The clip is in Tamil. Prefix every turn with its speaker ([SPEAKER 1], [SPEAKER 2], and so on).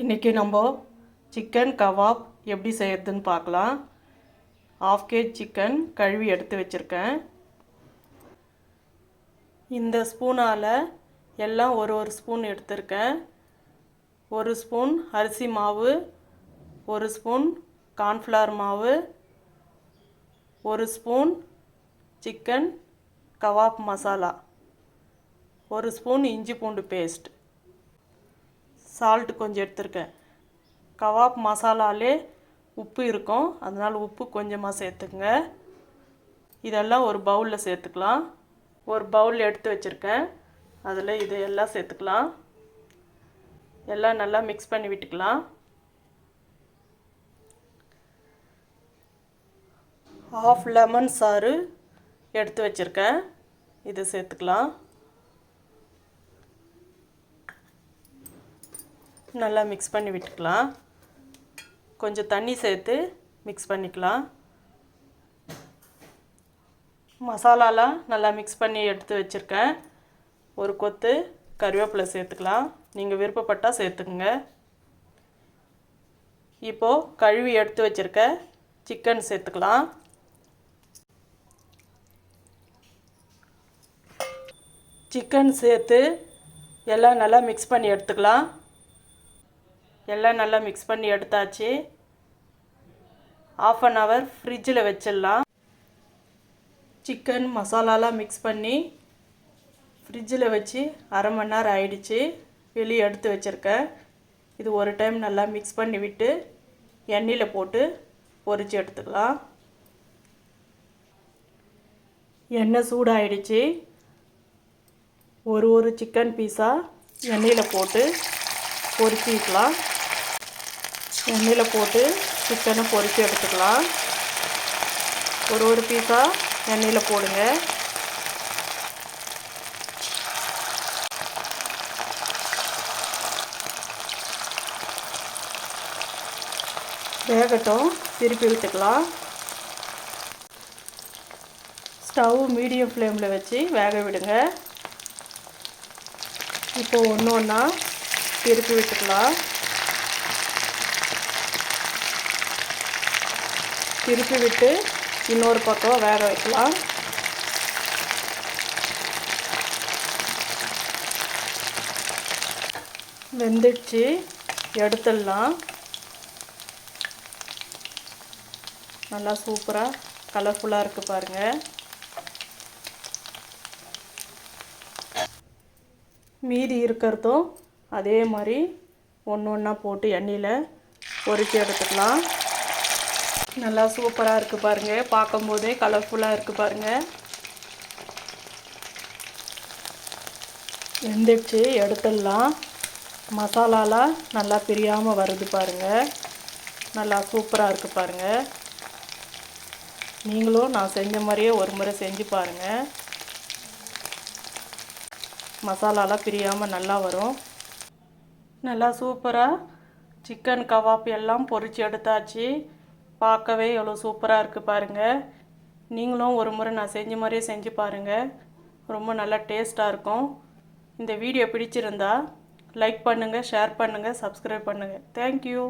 [SPEAKER 1] இன்றைக்கி நம்ம சிக்கன் கவாப் எப்படி செய்யறதுன்னு பார்க்கலாம். ஆஃப் கேஜ் சிக்கன் கழுவி எடுத்து வச்சுருக்கேன். இந்த ஸ்பூனால் எல்லாம் ஒரு ஒரு ஸ்பூன் எடுத்திருக்கேன். ஒரு ஸ்பூன் அரிசி மாவு ஒரு ஸ்பூன் கார்ன்ஃப்ளவர் மாவு ஒரு ஸ்பூன் சிக்கன் கவாப் மசாலா ஒரு ஸ்பூன் இஞ்சி பூண்டு பேஸ்ட் சால்ட் கொஞ்சம் எடுத்திருக்கேன். கவாப் மசாலாலே உப்பு இருக்கும். அதனால் உப்பு கொஞ்சமாக சேர்த்துக்குங்க. இதெல்லாம் ஒரு பவுலில் சேர்த்துக்கலாம். ஒரு பவுல் எடுத்து வச்சுருக்கேன். அதில் இது எல்லாம் சேர்த்துக்கலாம். எல்லாம் நல்லா மிக்ஸ் பண்ணி விட்டுக்கலாம். ஆஃப் லெமன் சாறு எடுத்து வச்சுருக்கேன். இதை சேர்த்துக்கலாம். நல்லா மிக்ஸ் பண்ணி விட்டுக்கலாம். கொஞ்சம் தண்ணி சேர்த்து மிக்ஸ் பண்ணிக்கலாம். மசாலாலாம் நல்லா மிக்ஸ் பண்ணி எடுத்து வச்சுருக்கேன். ஒரு கொத்து கருவேப்பிலை சேர்த்துக்கலாம். நீங்கள் விருப்பப்பட்டால் சேர்த்துக்குங்க. இப்போது கழுவி எடுத்து வச்சுருக்க சிக்கன் சேர்த்துக்கலாம். சிக்கன் சேர்த்து எல்லாம் நல்லா மிக்ஸ் பண்ணி எடுத்துக்கலாம். எல்லாம் நல்லா மிக்ஸ் பண்ணி எடுத்தாச்சு. ஆஃப் அன் ஹவர் ஃப்ரிட்ஜில் வச்சிடலாம். சிக்கன் மசாலாலாம் மிக்ஸ் பண்ணி ஃப்ரிட்ஜில் வச்சு அரை மணி நேரம் ஆயிடுச்சு. வெளியே எடுத்து வச்சுருக்கேன். இது ஒரு டைம் நல்லா மிக்ஸ் பண்ணி விட்டு எண்ணெயில் போட்டு பொரித்து எடுத்துக்கலாம். எண்ணெய் சூடாயிடுச்சு. ஒரு ஒரு சிக்கன் பீஸாக எண்ணெயில் போட்டு பொரிச்சிக்கலாம். எண்ணெயில் போட்டு சிக்கனை பொரித்து எடுத்துக்கலாம். ஒரு ஒரு பீஸாக எண்ணெயில் போடுங்க. வேகட்டும் திருப்பி விட்டுக்கலாம் ஸ்டவ் மீடியம் ஃப்ளேமில் வச்சு வேக விடுங்க. இப்போ ஒன்று ஒன்றா திருப்பி விட்டுக்கலாம். திருப்பி விட்டு இன்னொரு பக்கம் வேக வைக்கலாம். வெந்துடுச்சு. எடுத்துடலாம். நல்லா சூப்பராக கலர்ஃபுல்லாக இருக்குது பாருங்கள் மீதி இருக்கிறதும் அதே மாதிரி ஒன்று ஒன்றா போட்டு எண்ணெயில் பொரித்து எடுத்துக்கலாம். நல்லா சூப்பராக இருக்குது பாருங்கள் பார்க்கும்போதே கலர்ஃபுல்லாக இருக்குது பாருங்கள் வெந்துடுச்சு. எடுத்துடலாம். மசாலாலாம் நல்லா பிரியாமல் வருது பாருங்கள் நல்லா சூப்பராக இருக்குது பாருங்கள் நீங்களும் நான் செஞ்ச மாதிரியே ஒரு முறை செஞ்சு பாருங்கள் மசாலாலாம் பிரியாமல் நல்லா வரும். நல்லா சூப்பராக சிக்கன் கவாப் எல்லாம் பொரித்து எடுத்தாச்சு. பார்க்கவே எவ்வளோ சூப்பராக இருக்குது பாருங்கள் நீங்களும் ஒரு முறை நான் செஞ்ச மாதிரியே செஞ்சு பாருங்கள் ரொம்ப நல்லா டேஸ்ட்டாக இருக்கும். இந்த வீடியோ பிடிச்சிருந்தா லைக் பண்ணுங்கள் ஷேர் பண்ணுங்கள் சப்ஸ்கிரைப் பண்ணுங்கள் தேங்க்யூ